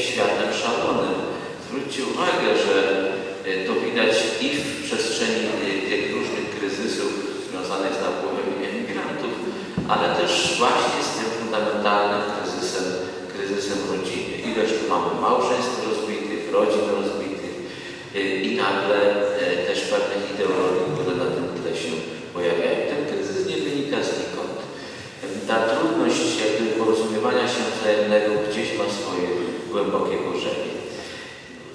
światem szalonym. Zwróćcie uwagę, że e, to widać i w przestrzeni e, tych różnych kryzysów związanych z napływem emigrantów, ale też właśnie z tym fundamentalnym kryzysem, kryzysem rodziny. Ileż tu mamy małżeństw rozbitych, rodzin rozbitych e, i nagle też pewnych ideologii, które na tym tle się pojawiają. Ten kryzys nie wynika znikąd. Ta trudność jakby porozumiewania się wzajemnego gdzieś ma swoje głębokie korzenie.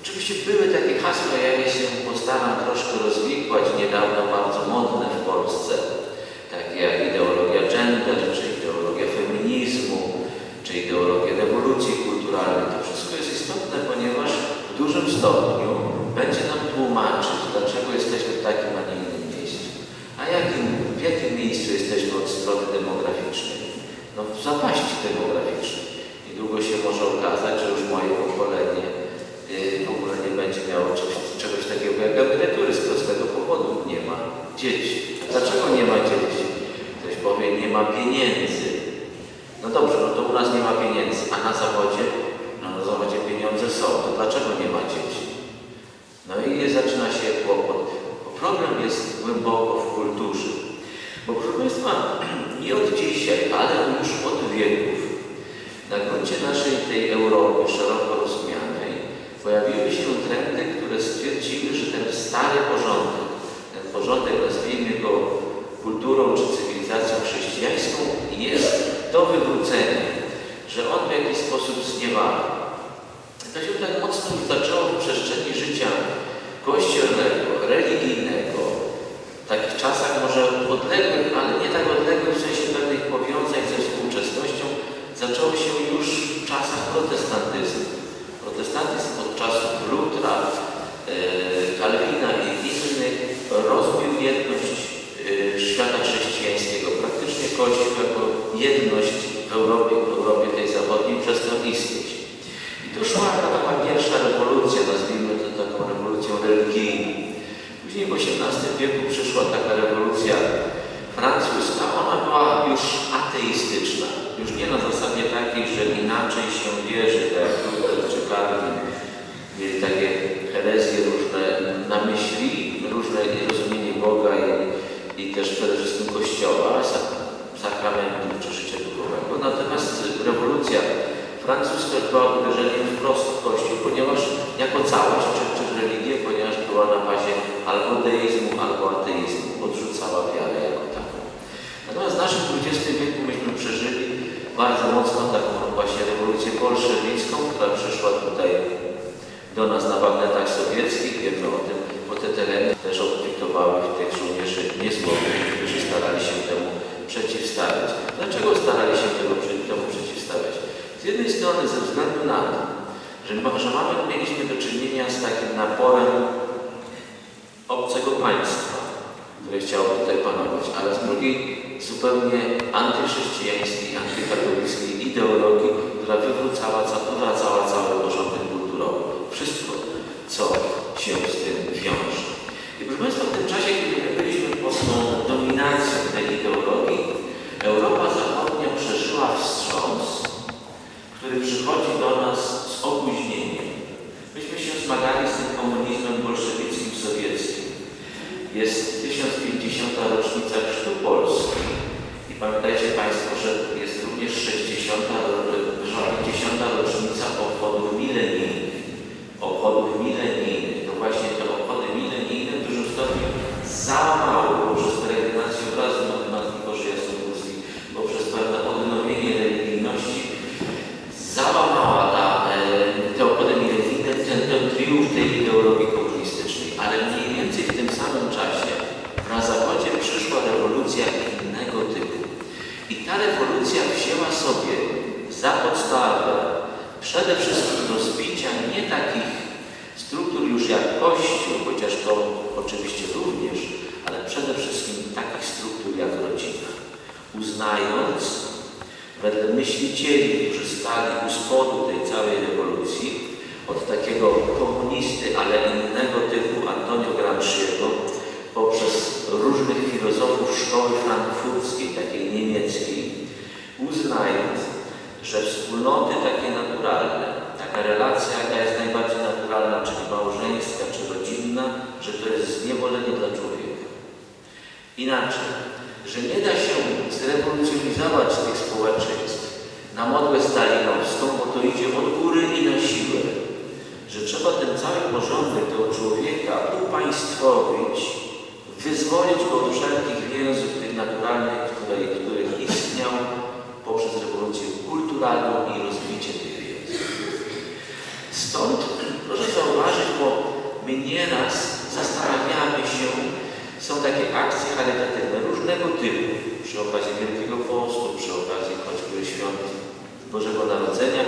Oczywiście były takie hasła, ja je się postaram troszkę rozwikłać, niedawno bardzo modne w Polsce, takie jak ideologia gender, czy ideologia feminizmu, czy ideologia rewolucji kulturalnej. To wszystko jest istotne, ponieważ w dużym stopniu będzie nam tłumaczyć, dlaczego jesteśmy w takim, a nie innym miejscu. A jakim, w jakim miejscu jesteśmy od strony demograficznej? No w zapaści demograficznej. Niedługo się może okazać, że już moje pokolenie yy, w ogóle nie będzie miało coś, czegoś takiego jak emerytury z prostego powodu. Nie ma dzieci. A dlaczego nie ma dzieci? Ktoś powie, nie ma pieniędzy. No dobrze, no to u nas nie ma pieniędzy, a na zawodzie? No na zawodzie pieniądze są, to dlaczego nie ma dzieci? No i zaczyna się kłopot. Bo problem jest głęboko w kulturze. Bo proszę Państwa, nie od dzisiaj, ale już od wieków na gruncie naszej tej Europy szeroko rozumianej pojawiły się trendy, które stwierdziły, że ten stary porządek, ten porządek, nazwijmy go kulturą czy cywilizacją chrześcijańską, jest do wywrócenia, że on w jakiś sposób zniewala. To się tak mocno zaczęło w przestrzeni życia kościelnego, religijnego, w takich czasach może odległych, ale nie tak odległych w sensie pewnych powiązań ze współczesnością, zaczęło się już w czasach protestantyzmu. Protestantyzm od czasów Lutra, e, Kalwina i innych rozbił jedność e, świata chrześcijańskiego. Praktycznie Kościół jako jedność w Europie, w Europie tej zachodniej przestał istnieć. I tu szła taka pierwsza rewolucja, nazwijmy to taką rewolucją religijną. Później w XVIII wieku przyszła taka rewolucja francuska. Ona była już ateistyczna. Już nie na zasadzie takiej, że inaczej się wierzy, tak jak Luther czy Calvin mieli takie herezje różne na myśli, różne rozumienie Boga i, i też przede wszystkim Kościoła, sak- sakramentów czy życia duchowego. Natomiast rewolucja francuska była uderzeniem wprost w Kościół, ponieważ jako całość, czy, czy religię, ponieważ była na bazie albo deizmu, albo ateizmu, odrzucała wiarę jako taką. Natomiast w naszym XX wieku myśmy przeżyli bardzo mocno taką właśnie rewolucję bolszewicką, która przyszła tutaj do nas na bagnetach sowieckich. Wiemy o tym, bo te tereny też odkrytowały w tych żołnierzy niezłomnych, którzy starali się temu przeciwstawiać. Dlaczego starali się tego, przy- temu przeciwstawiać? Z strony ze względu na to, że, że mamy, mieliśmy do czynienia z takim naporem obcego państwa, które chciało tutaj panować, ale z drugiej zupełnie antychrześcijańskiej, antykatolickiej ideologii, która wywracała, wywracała cały porządek kulturowy. Wszystko, co się z tym wiąże. I proszę Państwa, w tym czasie, kiedy my byliśmy pod tą dominacją tej ideologii, Europa Zachodnia przeżyła wstrząs, który przychodzi do nas z opóźnieniem. Myśmy się zmagali z tym komunizmem bolszewickim, sowieckim. Jest 1050. rocznica Chrztu Polski. I pamiętajcie Państwo, że jest również 60. ro- że 10. rocznica obchodów milenijnych. Obchodów milenijnych. To właśnie te obchody milenijne w dużym stopniu załamały poprzez peregrinację obrazu Matki Bożej Jasnogórskiej, poprzez pewne odnowienie religijności, załamała ta, e, te obchody milenijne, ten, ten triumf tej ideologii komunistycznej. Ale mniej więcej w tym samym czasie na Zachodzie przyszła rewolucja innego typu. I ta wzięła sobie za podstawę przede wszystkim rozbicia nie takich struktur już jak Kościół, chociaż to oczywiście również, ale przede wszystkim takich struktur jak rodzina. Uznając wedle myślicieli, którzy stali u spodu tej całej rewolucji, od takiego komunisty, ale innego typu Antonio Gramsciego, poprzez różnych filozofów szkoły frankfurckiej, takiej niemieckiej, uznając, że wspólnoty takie naturalne, tak taka relacja, jaka jest najbardziej naturalna, czyli małżeńska czy rodzinna, że to jest zniewolenie dla człowieka. Inaczej, że nie da się zrewolucjonizować tych społeczeństw na modłę stalinowską, bo to idzie od góry i na siłę. Że trzeba ten cały porządek tego człowieka upaństwowić, wyzwolić go od wszelkich więzów tych naturalnych, które, których istniał poprzez rewolucję kulturalną i rozbicie tych więzów. Stąd proszę zauważyć, bo my nieraz zastanawiamy się, są takie akcje charytatywne różnego typu, przy okazji Wielkiego Postu, przy okazji choćby świąt Bożego Narodzenia.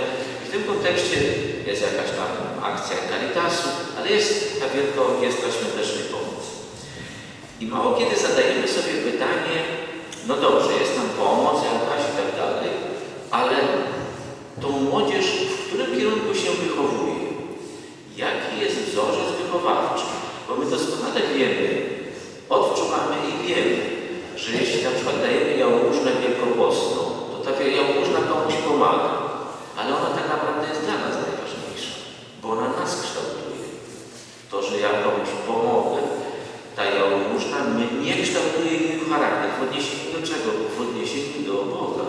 W tym kontekście jest jakaś tam akcja Caritasu, ale jest ta Wielka Orkiestra Świątecznej Pomocy. I mało kiedy zadajemy sobie pytanie, no dobrze, jest tam pomoc jakaś i tak dalej, ale tą młodzież w którym kierunku się wychowuje? Jaki jest wzorzec wychowawczy? Bo my doskonale wiemy, odczuwamy i wiemy, że jeśli na przykład dajemy jałmużnę wielkopostną, to ta jałmużna komuś pomaga, ale ona tak naprawdę jest dla nas najważniejsza, bo ona nas kształtuje. To, że ja komuś pomogę, ta jałmużna mnie kształtuje jej charakter. W odniesieniu do czego? W odniesieniu do Boga.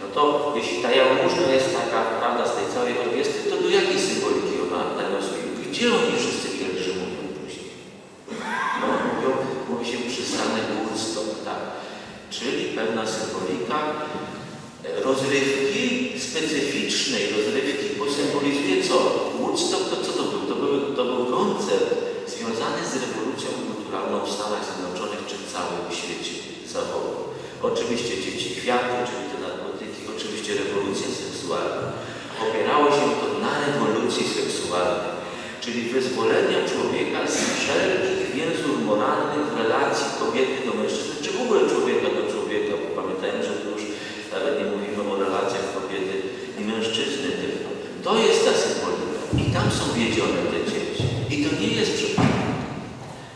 No to jeśli ta jałmużna jest taka, prawda, z tej całej orkiestry, to do jakiej symboliki ona nawiązuje? Gdzie oni wszyscy pielgrzymują później? No, mówią, mówi się przystanek Woodstock, tak. Czyli pewna symbolika e, rozrywki specyficznej, rozrywki, bo symbolizuje co? Woodstock to co to był? To był, to był koncert związany z rewolucją kulturalną w Stanach Zjednoczonych czy w całym świecie zachodnim. Oczywiście dzieci kwiaty, czyli te narkotyki, oczywiście rewolucja seksualna. Opierało się to na rewolucji seksualnej, czyli wyzwolenia człowieka z wszelkich więzów moralnych w relacji kobiety do mężczyzny, czy w ogóle człowieka do człowieka, bo pamiętajmy, że tu już nawet nie mówimy o relacjach kobiety i mężczyzny tylko. To jest ta symbolika i tam są wiedzione te dzieci. I to nie jest przypadek.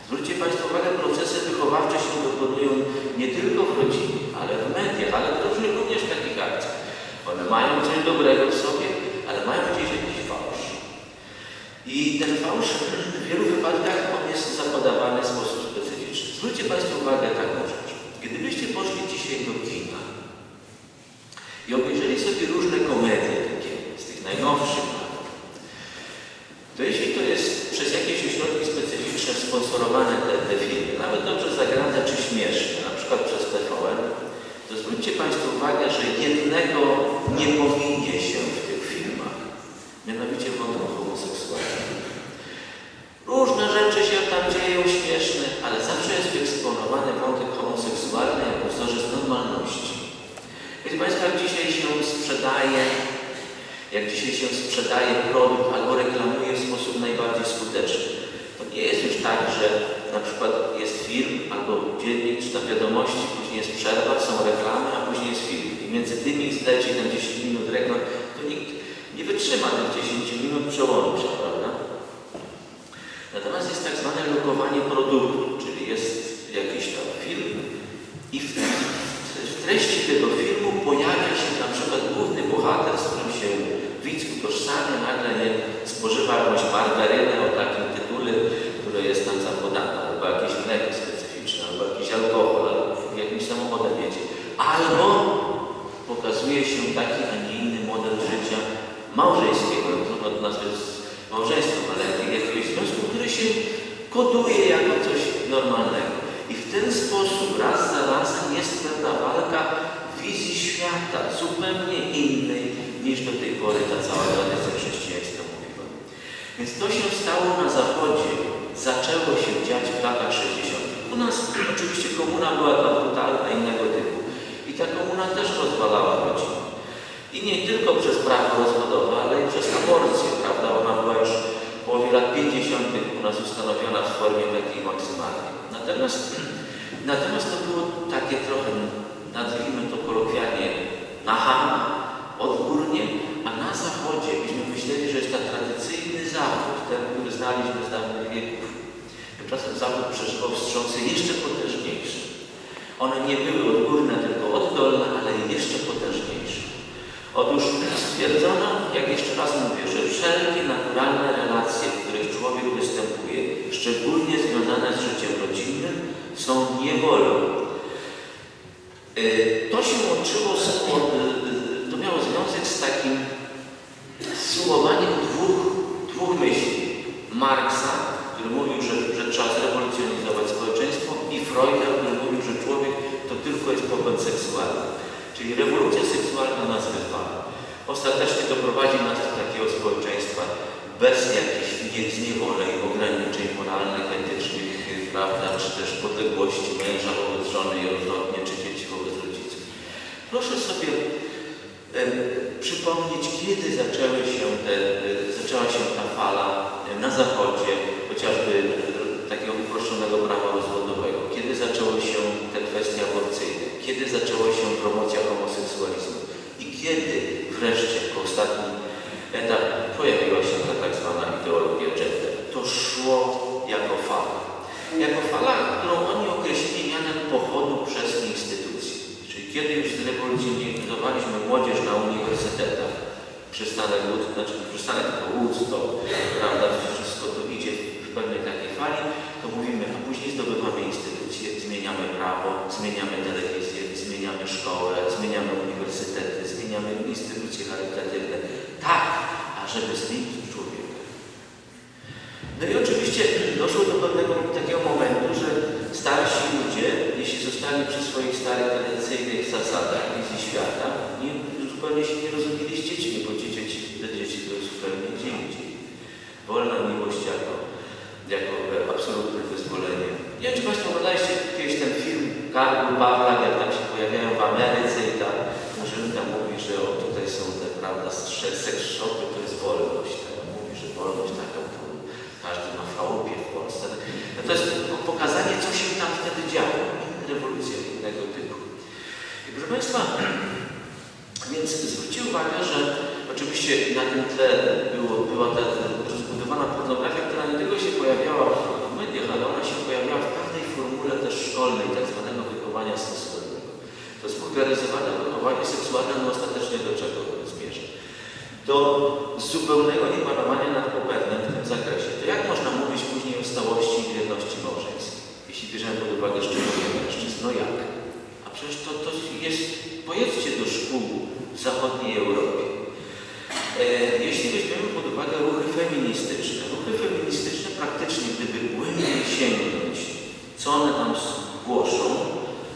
Zwróćcie Państwo uwagę, procesy wychowawcze się dokonują nie tylko w rodzinie, ale w mediach, ale w różnych również takich akcjach. One mają coś dobrego w sobie, ale mają gdzieś jakiś fałsz. I ten fałsz w wielu wypadkach on jest zapodawany w sposób specyficzny. Zwróćcie Państwo uwagę taką rzecz. Gdybyście poszli dzisiaj do kina i obejrzeli sobie różne komedie takie z tych najnowszych lat, to jeśli to jest przez jakieś ośrodki specyficzne sponsorowane te, te filmy, nawet dobrze zagrane czy śmieszne, na przykład przez TVN, to zwróćcie Państwo uwagę, że jednego nie powinie się w tych filmach, mianowicie wątku homoseksualnego. Różne rzeczy się tam dzieją śmieszne, ale zawsze jest wyeksponowany wątek homoseksualny jako wzorzec normalności. Wiecie Państwo, jak dzisiaj się sprzedaje jak dzisiaj się sprzedaje produkt albo reklamuje w sposób najbardziej skuteczny. To nie jest już tak, że na przykład jest film albo dziennik czy tam wiadomości, później jest przerwa, są reklamy, a później jest film. I między tymi zleci ten 10 minut reklam, to nikt nie wytrzyma tych 10 minut przełącza, prawda? Natomiast jest tak zwane lokowanie produktu, czyli jest jakiś tam film i w treści tego filmu pojawia się na przykład główny bohater, z którym się utożsamia, nagle nie spożywa jakąś margarynę o takim tytule, które jest tam zapodane, albo jakieś mleko specyficzne, albo jakiś alkohol, albo jakimś samochodem jedzie. Albo pokazuje się taki, a nie inny model życia małżeńskiego, trudno to nazwać małżeństwem, ale jakiegoś związku, który się koduje jako coś normalnego. I w ten sposób raz za razem jest pewna walka wizji świata, zupełnie innej do tej pory ta cała tradycja chrześcijańska mówiła. Więc to się stało na Zachodzie, zaczęło się dziać w latach 60. U nas oczywiście komuna była ta brutalna, innego typu. I ta komuna też rozwalała rodzinę. I nie tylko przez prawo rozwodowe, ale i przez aborcję, prawda? Ona była już w połowie lat 50. u nas ustanowiona w formie takiej maksymalnej. Natomiast, natomiast to było takie trochę, nazwijmy to kolokwialnie, nachalne, odgórnie, a na zachodzie byśmy myśleli, że jest ten tradycyjny zachód, ten, który znaliśmy z dawnych wieków. Tymczasem zachód przeżywał wstrząsy jeszcze potężniejsze. One nie były odgórne, tylko oddolne, ale jeszcze potężniejsze. Otóż stwierdzono, jak jeszcze raz mówię, że wszelkie naturalne relacje, w których człowiek występuje, szczególnie związane z życiem rodzinnym, są niewolą. Y, To się łączyło z, miało związek z takim sumowaniem dwóch, dwóch myśli. Marksa, który mówił, że, że trzeba zrewolucjonizować społeczeństwo i Freuda, który mówił, że człowiek to tylko jest popęd seksualny. Czyli rewolucja seksualna nas wyzwala. Ostatecznie doprowadzi nas do takiego społeczeństwa bez jakichś nie- zniewoleń, ograniczeń moralnych, etycznych, prawda, czy też podległości męża wobec żony i odwrotnie, czy dzieci wobec rodziców. Proszę sobie przypomnieć, kiedy zaczęły się te, e, zaczęła się ta fala e, na Zachodzie, chociażby e, takiego uproszczonego prawa rozwodowego, kiedy zaczęły się te kwestie aborcyjne, kiedy zaczęła się promocja homoseksualizmu? I kiedy wreszcie jako ostatni etap pojawiła się ta tak zwana ideologia gender. To szło jako fala. Jako fala, którą oni określili mianem pochodu przez instytucje. Czyli kiedy już zrewolucjonizowaliśmy młodzież na uniwersytetach, przystanek Łódź, znaczy przystanek to Łódź, to prawda, wszystko to idzie w pewnej takiej fali, to mówimy, a później zdobywamy instytucje, zmieniamy prawo, zmieniamy telewizję, zmieniamy szkołę, zmieniamy uniwersytety, zmieniamy instytucje charytatywne. Tak, ażeby zmienić człowieka. No i oczywiście doszło do pewnego takiego momentu, że starsi ludzie, jeśli zostali przy swoich starych, tradycyjnych zasadach wizji świata, nie, zupełnie się nie rozumieli z dziećmi, bo dzieci, te dzieci to jest zupełnie gdzie indziej. Wolna miłość jako, jako e, absolutne wyzwolenie. Nie wiem, czy Państwo oglądaliście kiedyś ten Karl Pawlak, jak tam się pojawiają w Ameryce i ta Murzynka mówi, że o, tutaj są te, prawda, seks shopy, to jest wolność. Tak? Mówi, że wolność taka, to każdy ma chałupie w Polsce. No to jest pokazanie, co się tam wtedy działo. Rewolucja innego typu. I proszę Państwa, więc zwróćcie uwagę, że oczywiście na tym tle było, była ta rozbudowana pornografia, która nie tylko się pojawiała w mediach, ale ona się pojawiała w pewnej formule też szkolnej, tak zwanego wychowania seksualnego. To skulgaryzowane wychowanie seksualne no ostatecznie do czego zmierza? Do zupełnego niepanowania nad popędem w tym zakresie. To jak można mówić później o stałości i wierności małżeńskiej, jeśli bierzemy pod uwagę szczególnie mężczyzn? No jak? A przecież to, to jest, pojedźcie do szkół w zachodniej Europie. E, jeśli weźmiemy pod uwagę ruchy feministyczne, ruchy feministyczne praktycznie, gdyby głębiej sięgnąć, co one tam głoszą,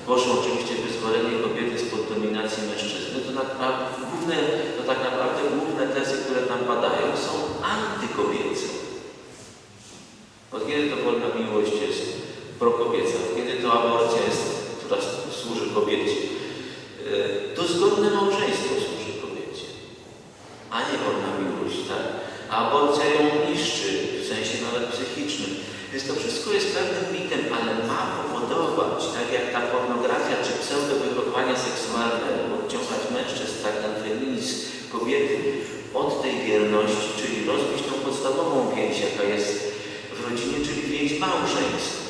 głoszą oczywiście wyzwolenie kobiety spod dominacji mężczyzny, to, naprawdę, główne, to tak naprawdę główne tezy, które tam padają, są antykobiece. Od kiedy to wolna miłość jest prokobieca, od kiedy to aborcja jest, która służy kobiecie, E, to zgodne małżeństwo służy kobiecie, a nie wolna miłość, tak? A aborcja ją niszczy, w sensie nawet psychicznym. Więc to wszystko jest pewnym mitem, ale ma powodować, tak jak ta pornografia czy pseudowychowanie seksualne, odciągać mężczyzn, tak ten feminizm kobiety od tej wierności, czyli rozbić tą podstawową więź, jaka jest w rodzinie, czyli więź małżeństwa.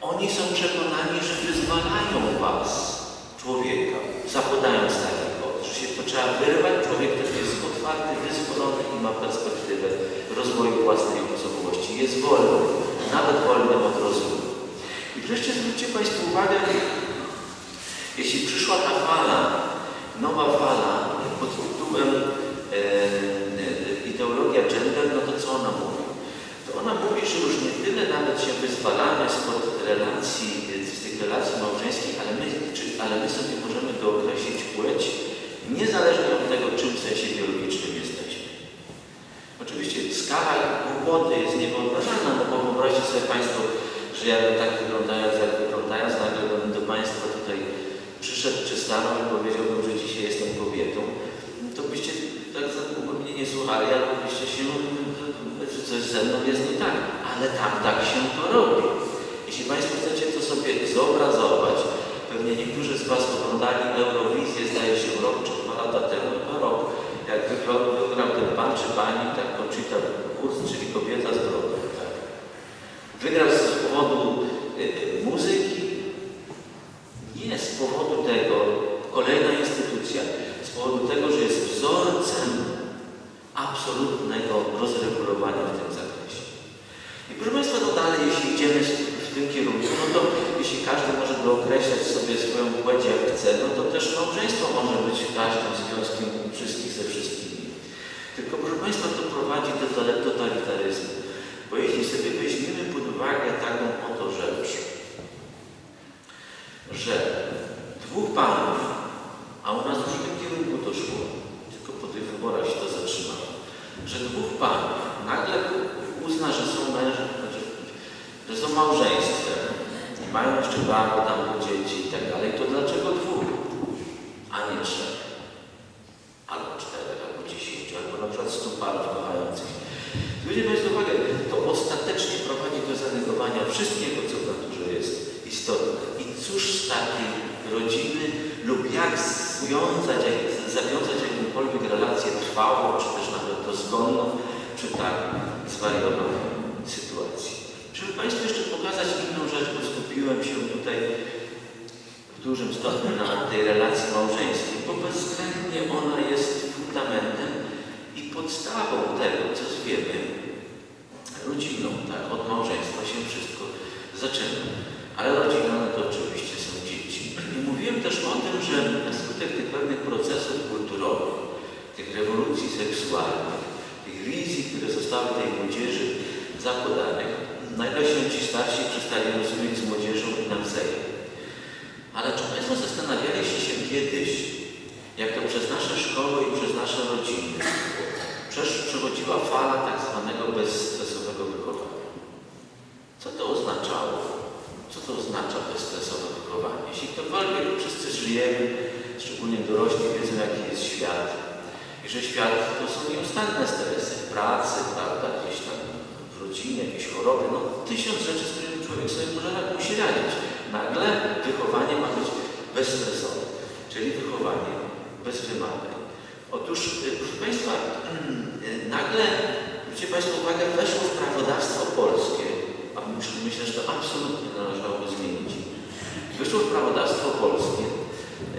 Oni są przekonani, że wyzwalają was, zapodając taki kod, że się to trzeba wyrwać, człowiek też jest otwarty, wyzwolony i ma perspektywę rozwoju własnej osobowości. Jest wolny, nawet wolny od rozumu. I wreszcie zwróćcie Państwo uwagę, jeśli przyszła ta fala, nowa fala pod tytułem e, ideologia gender, no to co ona mówi? To ona mówi, że już nie tyle nawet się wyzwalamy spod relacji, z tych relacji małżeńskich, ale my, sobie możemy dookreślić płeć niezależnie od tego, czym w sensie biologicznym jesteśmy. Oczywiście skala głupoty jest niewyobrażalna, no bo wyobraźcie sobie Państwo, że ja tak wyglądając, jak wyglądając, nagle bym do Państwa tutaj przyszedł czy stanął i powiedziałbym, że dzisiaj jestem kobietą, to byście tak za długo mnie nie słuchali, albo byście się, że coś ze mną jest nie tak. Ale tam tak się to robi. Jeśli Państwo chcecie to sobie zobrazować, pewnie niektórzy z Was oglądali Eurowizję, zdaje się rok czy dwa lata temu, chyba rok, jak wygrał, wygrał ten pan czy pani, tak Conchita Wurst, czyli kobieta z brodą. Tak. Wygrał z powodu y, y, muzyki? Nie, z powodu tego, kolejna instytucja, z powodu tego, że idziemy w tym kierunku, no to jeśli każdy może dookreślać sobie swoją płeć jak chce, no to też małżeństwo może być każdym związkiem wszystkich ze wszystkimi. Tylko proszę Państwa, to prowadzi do totali- totalitaryzmu. Bo jeśli sobie weźmiemy pod uwagę taką oto rzecz, że dwóch panów, a u nas już w tym kierunku to szło, tylko po tych wyborach się to zatrzymało, panów nagle uzna, że są mężem, że są małżeństwem mają jeszcze bardzo tam dzieci i tak dalej, to dlaczego dwóch, a nie trzech? Albo czterech, albo dziesięciu, albo na przykład stu parów kochających. Zwróćcie Państwo uwagę, to ostatecznie prowadzi do zanegowania wszystkiego, co w naturze jest istotne. I cóż z takiej rodziny lub jak związać, jak zawiązać jakąkolwiek relację trwałą, czy też nawet dozgonną, przy tak zwariowanej sytuacji. Żeby Państwu jeszcze pokazać inną rzecz, bo skupiłem się tutaj w dużym stopniu na tej relacji małżeńskiej, bo bezwzględnie ona jest fundamentem i podstawą tego, co wiemy, rodziną, tak, od małżeństwa się wszystko zaczyna. Ale rodzina no to oczywiście są dzieci. I mówiłem też o tym, że na skutek tych procesów kulturowych, tych rewolucji seksualnych, tych wizji, które zostały tej młodzieży zapodanych, nagle się ci starsi przestali rozumieć z młodzieżą i nawzajem. Ale czy Państwo zastanawialiście się kiedyś, jak to przez nasze szkoły i przez nasze rodziny przechodziła fala tak zwanego bezstresowego wychowania? Co to oznaczało? Co to oznacza bezstresowe wychowanie? Jeśli ktokolwiek wszyscy żyjemy, szczególnie dorośli, wiedzą jaki jest świat i że świat to są nieustanne stresy w pracy, prawda, gdzieś tam w rodzinie, jakieś choroby, no tysiąc rzeczy, z którymi człowiek sobie może, musi radzić. Nagle wychowanie ma być bezstresowe, czyli wychowanie bez wymagań. Otóż, y, proszę Państwa, y, nagle, zwróćcie Państwo uwagę, weszło w prawodawstwo polskie, a myślę, że to absolutnie należałoby zmienić. Weszło w prawodawstwo polskie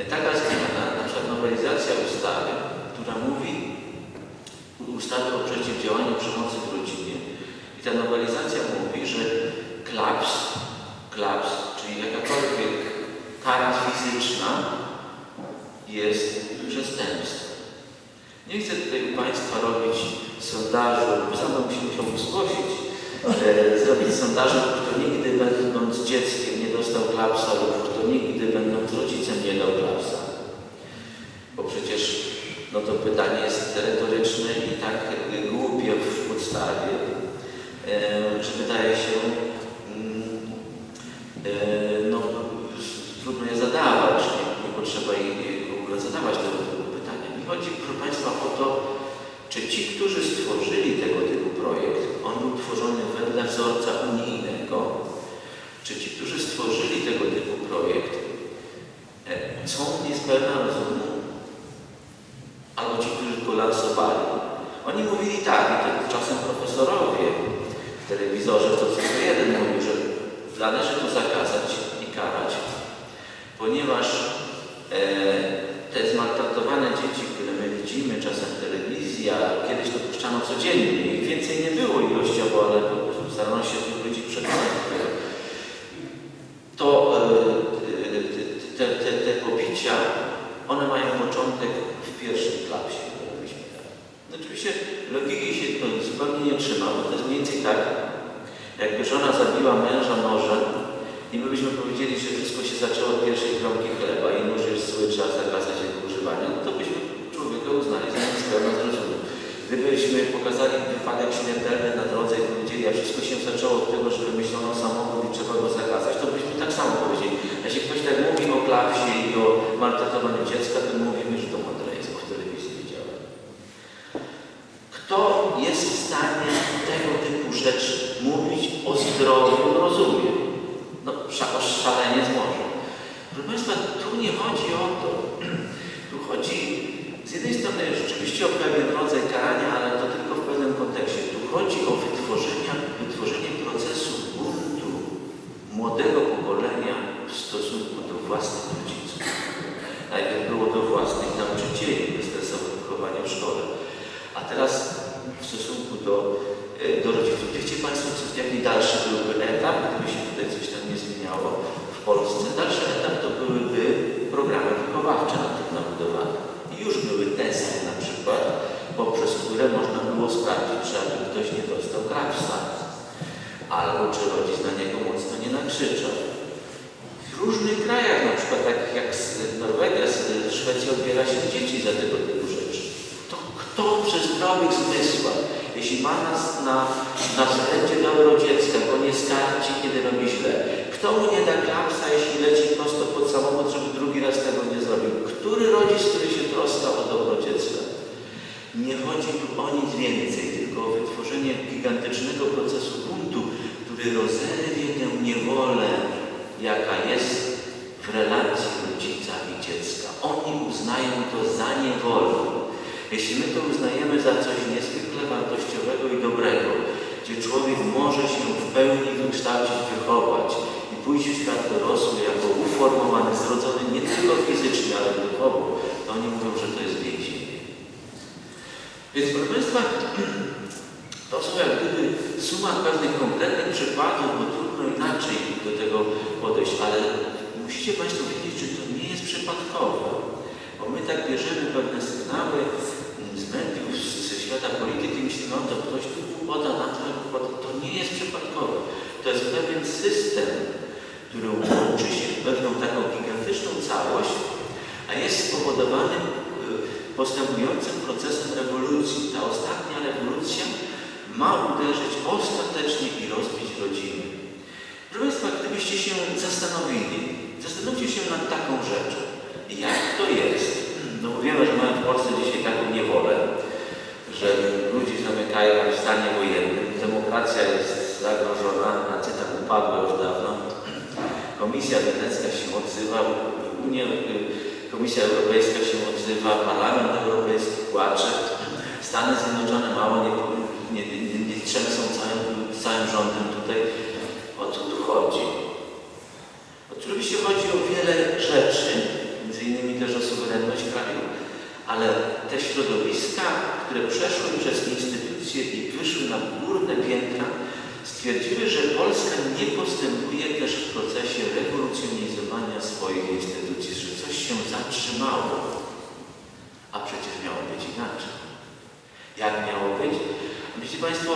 y, taka zmiana, na przykład nowelizacja ustawy, która mówi ustawy o przeciwdziałaniu przemocy w rodzinie. I ta nowelizacja mówi, że klaps, klaps, czyli jakakolwiek kara fizyczna jest przestępstwem. Nie chcę tutaj u Państwa robić sondażu, sam bym się musiał zgłosić, e, zrobić sondażu, kto nigdy będąc dzieckiem nie dostał klapsa lub kto nigdy będąc rodzicem nie dał klapsa. Bo przecież no to pytanie jest retoryczne i tak e, głupie w podstawie, e, że wydaje się mm, e, no, trudno je zadawać, nie, nie potrzeba jej w ogóle zadawać tego typu pytania. Mi chodzi, proszę Państwa, o to, czy ci, którzy stworzyli tego typu projekt, on był tworzony wedle wzorca unijnego, czy ci, którzy stworzyli tego typu projekt, e, są niespełna rozumu, albo ci, którzy go lansowali. Oni mówili tak, i to czasem profesorowie w telewizorze, to jeden mówił, że należy to zakazać i karać, ponieważ e, te zmaltretowane dzieci, które my widzimy czasem w telewizji, a kiedyś to puszczano codziennie, ich więcej nie było ilościowo, ale starano się tych ludzi przekonać do tego. To e, te, te, te pobicia, one mają początek w pierwszym klapsie, mówiliśmy tak. No Oczywiście logiki się to zupełnie nie trzyma, bo to jest mniej więcej tak, jakby żona zabiła męża nożem i my byśmy powiedzieli, że wszystko się zaczęło od pierwszej kromki chleba i nóż jest zły, trzeba zakazać jego używania, no to byśmy człowieka uznali za niespełna zrozumu. Gdybyśmy pokazali wypadek śmiertelny na drodze i powiedzieli, a wszystko się zaczęło od tego, że wymyślono samochód i trzeba go zakazać, to byśmy tak samo powiedzieli. Jeśli ktoś tak mówi o klapsie i o maltretowaniu dziecka, to mówimy, że to mądre jest, bo w telewizji widziałem. Kto jest w stanie tego typu rzeczy mówić o zdrowiu rozumie? No, sza- szaleniec może. Proszę Państwa, tu nie chodzi o to. Tu chodzi z jednej strony rzeczywiście o pewien rodzaj karania, ale to tylko w pewnym kontekście. Tu chodzi o wytworzenie, wytworzenie procesu buntu młodego pokolenia w stosunku do własnych rodziców. Najpierw było do własnych nauczycieli bezstresowe wychowanie w szkole, a teraz w stosunku do, e, do rodziców. Wiecie Państwo, co, jaki dalszy byłby etap, gdyby się tutaj coś tam nie zmieniało w Polsce? Dalszy etap to byłyby programy wychowawcze na tym nabudowane. I już były testy na przykład, poprzez które można było sprawdzić, czy aby ktoś nie dostał klapsa, albo czy rodzic na niego mocno nie nakrzyczał. W różnych krajach, na przykład tak jak Norwegia, Szwecja odbiera się dzieci za tego typu rzeczy. To kto przy zdrowych zmysłach, jeśli ma nas na, na względzie dobro dziecka, go nie skarci, kiedy robi źle, kto mu nie da klapsa, jeśli leci prosto pod samochód, żeby drugi raz tego? Który rodzic, który się troska o dobro dziecka? Nie chodzi tu o nic więcej, tylko o wytworzenie gigantycznego procesu buntu, który rozerwie tę niewolę, jaka jest w relacji rodzica i dziecka. Oni uznają to za niewolę. Jeśli my to uznajemy za coś niezwykle wartościowego i dobrego, gdzie człowiek może się w pełni wykształcić, wychować pójść w świat dorosły jako uformowany, zrodzony nie tylko fizycznie, ale duchowo, to oni mówią, że to jest więzienie. Więc proszę Państwa, to są jak gdyby suma pewnych konkretnych przykładów, bo trudno inaczej do tego podejść, ale musicie Państwo wiedzieć, że to nie jest przypadkowe. Bo my tak bierzemy pewne sygnały mm, z mediów, ze świata polityki myślimy, no to ktoś tu poda na to, to nie jest przypadkowe. To jest pewien system, który łączy się w pewną taką gigantyczną całość, a jest spowodowany y, postępującym procesem rewolucji. Ta ostatnia rewolucja ma uderzyć ostatecznie i rozbić rodziny. Proszę Państwa, gdybyście się zastanowili, zastanówcie się nad taką rzeczą. Jak to jest? No wiemy, że mamy w Polsce dzisiaj taką niewolę, że ludzi zamykają w stanie wojennym. Demokracja jest zagrożona, na cytat upadła już dawno. Komisja Wenecka się odzywa, Unia, Komisja Europejska się odzywa, Parlament Europejski płacze. Stany Zjednoczone mało nie, nie, nie, nie trzęsą całym, całym rządem tutaj. O co tu chodzi? Oczywiście chodzi o wiele rzeczy, między innymi też o suwerenność kraju, ale te środowiska, które przeszły przez instytucje i wyszły na górne piętra, stwierdziły, że Polska nie postępuje też w procesie rewolucjonizowania swoich instytucji, że coś się zatrzymało, a przecież miało być inaczej. Jak miało być? Wiecie Państwo,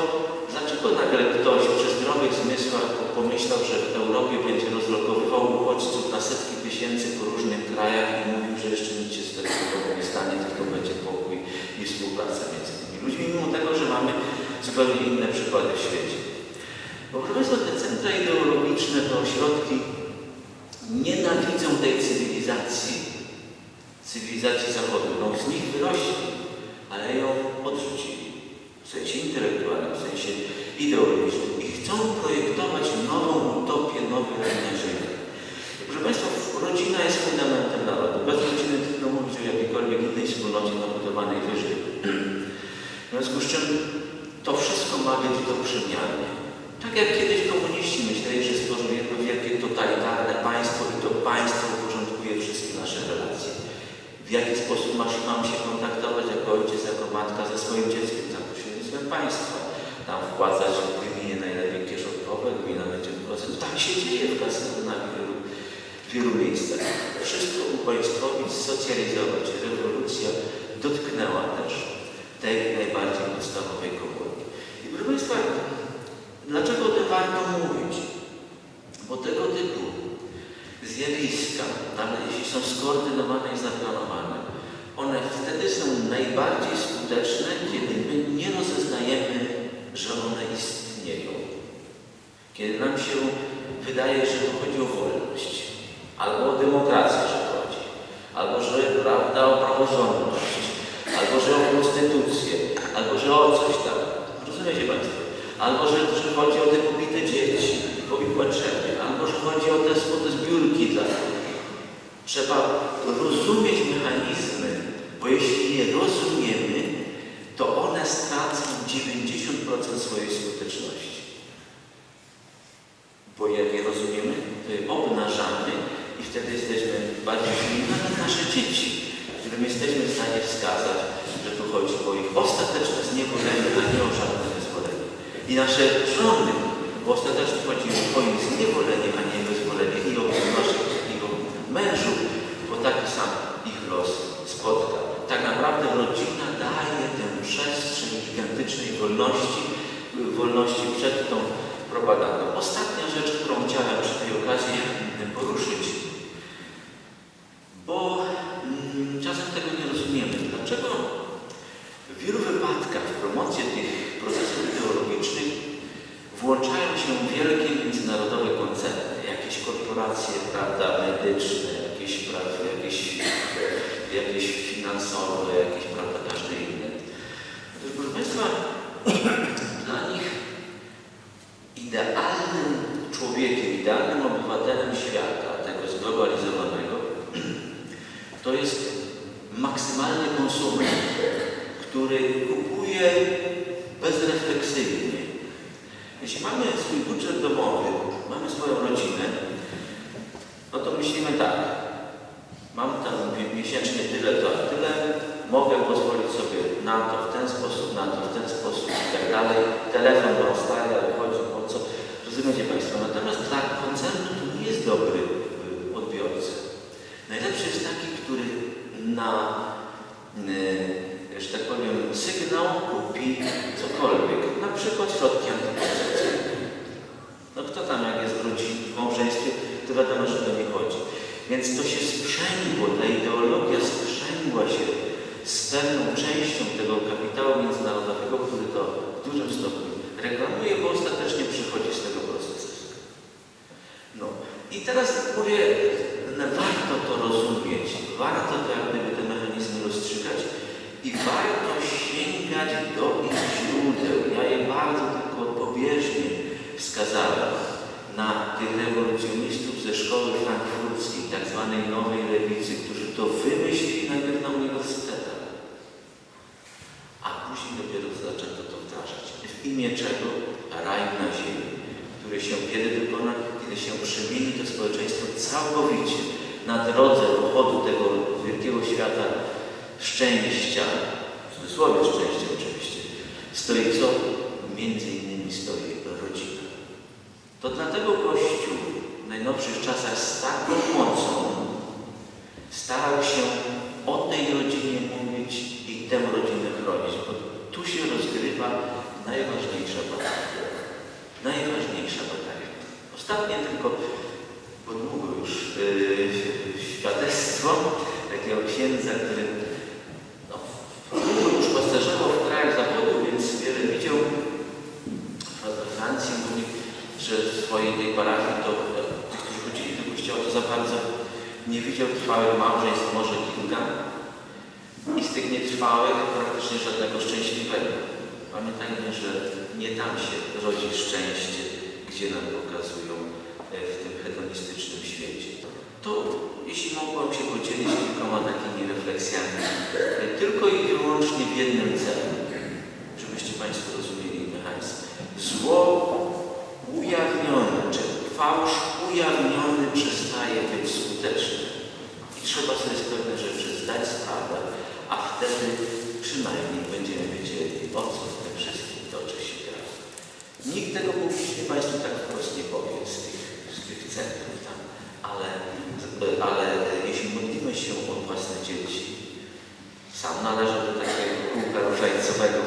dlaczego nagle ktoś przy zdrowych zmysłach pomyślał, że w Europie będzie rozlokowywał uchodźców na setki tysięcy po różnych krajach i mówił, że jeszcze nic się z tego nie stanie, tylko będzie pokój i współpraca między tymi ludźmi, mimo tego, że mamy zupełnie inne przykłady w świecie. Bo Państwa, te centra ideologiczne, te ośrodki nienawidzą tej cywilizacji, cywilizacji zachodu. No z nich wyrośli, ale ją odrzucili. W sensie intelektualnym, w sensie ideologicznym. I chcą projektować nową utopię, nowy rynek życia. Proszę Państwa, rodzina jest fundamentem narodu. Bez rodziny trudno mówić o jakiejkolwiek innej wspólnocie nabudowanej wyżej. W związku z czym to wszystko ma być do przemiany. Tak jak kiedyś komuniści myśleli, że stworzą jedno wielkie totalitarne państwo i to państwo uporządkuje wszystkie nasze relacje. W jaki sposób masz, mam się kontaktować jako ojciec, jako matka ze swoim dzieckiem za pośrednictwem państwa. Tam wpłacać gminie najlepiej kieszonkowe, gmina będzie procent. Tak się dzieje w w wielu, wielu miejscach. Wszystko upaństwowić, socjalizować. Rewolucja dotknęła też tej najbardziej podstawowej komórki. I proszę Państwa, dlaczego o tym warto mówić? Bo tego typu zjawiska, nawet jeśli są skoordynowane i zaplanowane, one wtedy są najbardziej skuteczne, kiedy my nie rozeznajemy, że one istnieją. Kiedy nam się wydaje, że to chodzi o wolność, albo o demokrację, że chodzi, albo że prawda o praworządność, albo że o konstytucję, albo że o coś tam. Rozumiecie Państwo? Albo że, że chodzi o te pobite dzieci, powikłaczenie, albo że chodzi o te, o te zbiórki dla Trzeba rozumieć mechanizmy, bo jeśli je rozumiemy, to one stracą 90% swojej skuteczności. Bo jak je rozumiemy, to je obnażamy i wtedy jesteśmy bardziej silni, nawet nasze dzieci, którym jesteśmy w stanie wskazać, że tu chodzi o ich ostateczne zniewolenie, a nie o żadne wyzwolenie. I nasze bo ostatecznie chodzi o ich zniewolenie, a nie wyzwolenie i o naszych i o mężów, bo taki sam ich los spotka. Tak naprawdę rodzina daje tę przestrzeń gigantycznej wolności, wolności przed tą propagandą. Ostatnia rzecz, którą chciałem przy tej okazji poruszyć, bo mm, czasem tego nie rozumiemy. Dlaczego w wielu wypadkach w promocję tych procesów ideologicznych włączają się wielkie międzynarodowe koncerny, jakieś korporacje prawda, medyczne, jakieś, prawda, jakieś, jakieś finansowe, jakieś prawda, każde inne. Otóż, proszę Państwa, dla nich idealnym człowiekiem, idealnym obywatelem świata, tego zglobalizowanego, to jest maksymalny konsument, który kupuje bezrefleksyjnie. Jeśli mamy swój budżet domowy, mamy swoją rodzinę, no to myślimy tak, mam tam mi- miesięcznie tyle, to a tyle, mogę pozwolić sobie na to w ten sposób, na to w ten sposób i tak dalej. Telefon rozstaje, ale chodzi o co. Rozumiecie Państwo? Natomiast dla koncernu to nie jest dobry y, odbiorca. Najlepszy jest taki, który na, y, że tak powiem, sygnał kupi cokolwiek, na przykład środki antykoncepcyjne. No kto tam jak jest w rodzinie, w małżeństwie, to wiadomo, że to nie chodzi. Więc to się sprzęgło, ta ideologia sprzęgła się z pewną częścią tego kapitału międzynarodowego, który to w dużym stopniu reklamuje, bo ostatecznie przychodzi z tego procesu. No i teraz mówię, no, warto to rozumieć, warto to jak gdyby te mechanizmy rozstrzygać i warto sięgać do ich źródeł. Ja je bardzo tylko pobieżnie wskazałem na tych rewolucjonistów ze szkoły frankfurckiej, tak zwanej nowej lewicy, którzy to wymyślili najpierw na uniwersytetach, a później dopiero zaczęto to wdrażać. W imię czego? Raj na ziemi, który się kiedy wykona, kiedy się przemieni to społeczeństwo całkowicie na drodze pochodu tego wielkiego świata szczęścia, w cudzysłowie szczęścia oczywiście, stoi co? Między innymi stoi rodzina. To dlatego Kościół w najnowszych czasach z taką mocą starał się o tej rodzinie mówić i tę rodzinę chronić, bo tu się rozgrywa najważniejsza batalia. Najważniejsza batalia. Ostatnie tylko, bo długo już yy, świadectwo takiego księdza, który no, długo już pasterzował w krajach zachodu, więc wiele widział. We Francji mówi, że w swojej tej parafii to e, tych, którzy chodzili do kościoła, to za bardzo nie widział trwałych małżeństw, może kilka. I z tych nietrwałych praktycznie żadnego szczęśliwego. Pamiętajmy, że nie tam się rodzi szczęście, gdzie nam pokazują e, w tym hedonistycznym świecie. To jeśli mogłem się podzielić kilkoma takimi refleksjami, e, tylko i wyłącznie w jednym celu, żebyście Państwo rozumieli mechanizm. Zło ujawnione, czy fałsz ujawniony przestaje być skuteczny. I trzeba sobie z pewne rzeczy zdać sprawę, a wtedy przynajmniej będziemy wiedzieli, o co w tym wszystkim toczy się gra. Nikt tego publicznie Państwu tak wprost nie powie z tych, z tych centrów tam, ale, ale jeśli modlimy się o własne dzieci, sam należę do takiego kółka różańcowego